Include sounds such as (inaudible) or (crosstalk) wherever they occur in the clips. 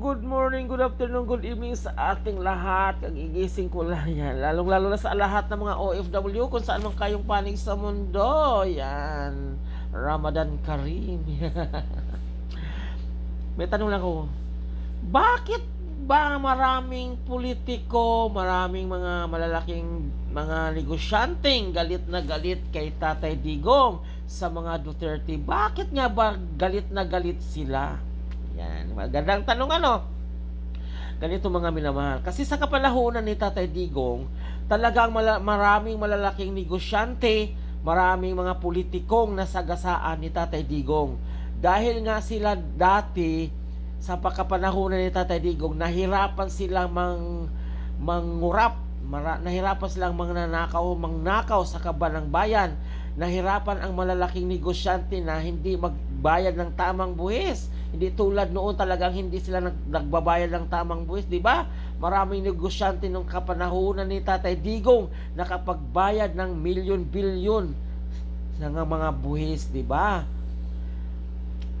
good morning, good afternoon, good evening sa ating lahat. Kagigising ko lang yan. Lalong-lalo na sa lahat ng mga OFW kung saan man kayong panig sa mundo. Yan. Ramadan Karim. (laughs) May tanong lang ako. Bakit ba maraming politiko, maraming mga malalaking mga negosyanteng galit na galit kay Tatay Digong sa mga Duterte? Bakit nga ba galit na galit sila? Yan, magandang tanong ano. Ganito mga minamahal. Kasi sa kapalahunan ni Tatay Digong, talagang mala- maraming malalaking negosyante, maraming mga politikong nasagasaan ni Tatay Digong. Dahil nga sila dati sa pagkapanahonan ni Tatay Digong, nahirapan silang mang mangurap, mara, nahirapan silang mangnanakaw, mangnakaw sa kaban ng bayan. Nahirapan ang malalaking negosyante na hindi magbayad ng tamang buwis. Hindi tulad noon talagang hindi sila nag, nagbabayad ng tamang buwis, di ba? Maraming negosyante nung kapanahonan ni Tatay Digong nakapagbayad ng milyon-bilyon nga mga buwis, di ba?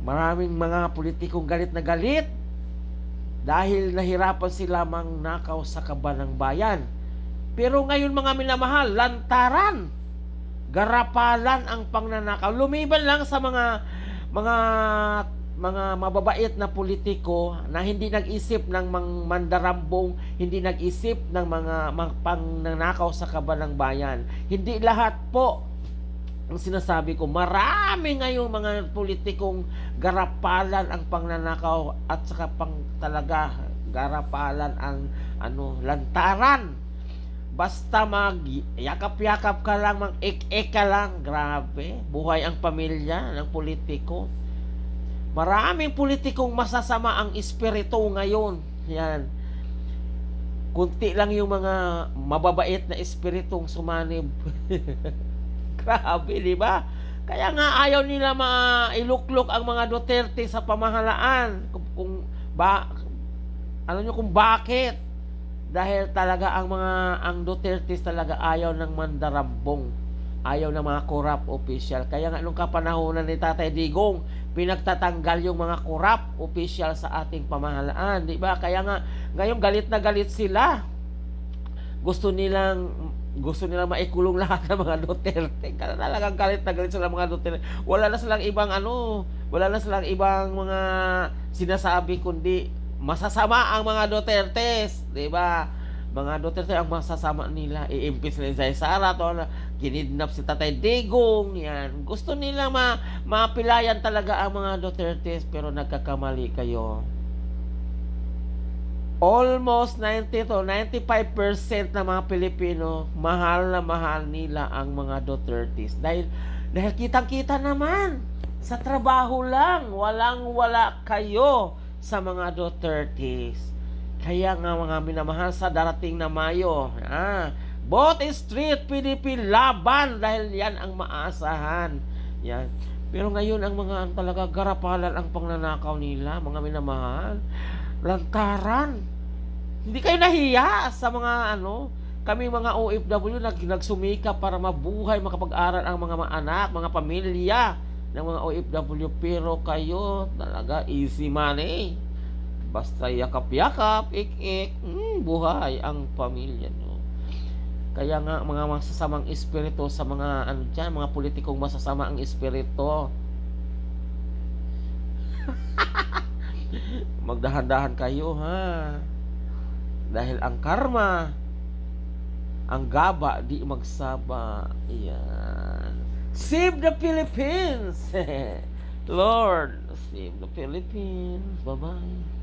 Maraming mga politikong galit na galit dahil nahirapan sila mangnakaw sa kaban ng bayan. Pero ngayon mga minamahal, lantaran, garapalan ang pangnanakaw. Lumiban lang sa mga mga mga mababait na politiko na hindi nag-isip ng mang mandarambong, hindi nag-isip ng mga, mga pangnanakaw sa kaban ng bayan. Hindi lahat po ang sinasabi ko, marami ngayong mga politikong garapalan ang pangnanakaw at saka pang talaga garapalan ang ano lantaran. Basta mag yakap-yakap ka lang, mag ik ka lang, grabe. Buhay ang pamilya ng politiko. Maraming politikong masasama ang espiritu ngayon. Yan. Kunti lang yung mga mababait na espiritong sumanib. (laughs) Grabe, di ba? Kaya nga ayaw nila mailuklok ang mga Duterte sa pamahalaan. Kung, kung ba alam nyo kung bakit? Dahil talaga ang mga ang Duterte talaga ayaw ng mandarambong. Ayaw ng mga corrupt official. Kaya nga nung kapanahonan ni Tatay Digong, pinagtatanggal yung mga corrupt official sa ating pamahalaan, di ba? Kaya nga ngayon galit na galit sila. Gusto nilang gusto nila maikulong (laughs) lahat ng mga Duterte. Kaya talagang galit na galit sila mga Duterte. Wala na silang ibang ano, wala na silang ibang mga sinasabi kundi masasama ang mga Dutertes, 'di ba? Mga Duterte ang masasama nila. I-impis nila si Sara to na kinidnap si Tatay Digong. Yan. Gusto nila ma mapilayan talaga ang mga Dutertes pero nagkakamali kayo almost 90 to 95% ng mga Pilipino mahal na mahal nila ang mga Dutertes dahil dahil kitang-kita naman sa trabaho lang walang wala kayo sa mga Dutertes. Kaya nga mga minamahal sa darating na Mayo ah, both street PDP laban dahil yan ang maasahan. Yan. Pero ngayon ang mga ang talaga garapalan ang pangnanakaw nila mga minamahal. Lantaran. Hindi kayo nahiya sa mga ano, kami mga OFW nag nagsumikap para mabuhay, makapag-aral ang mga anak, mga pamilya ng mga OFW pero kayo talaga easy money. Basta yakap-yakap, ik-ik, mm, buhay ang pamilya nyo. Kaya nga mga masasamang espiritu sa mga ano dyan, mga politikong masasama ang espiritu. (laughs) magdahan-dahan kayo ha dahil ang karma ang gaba di magsaba yan save the Philippines. (laughs) Lord save the Philippines. Bye bye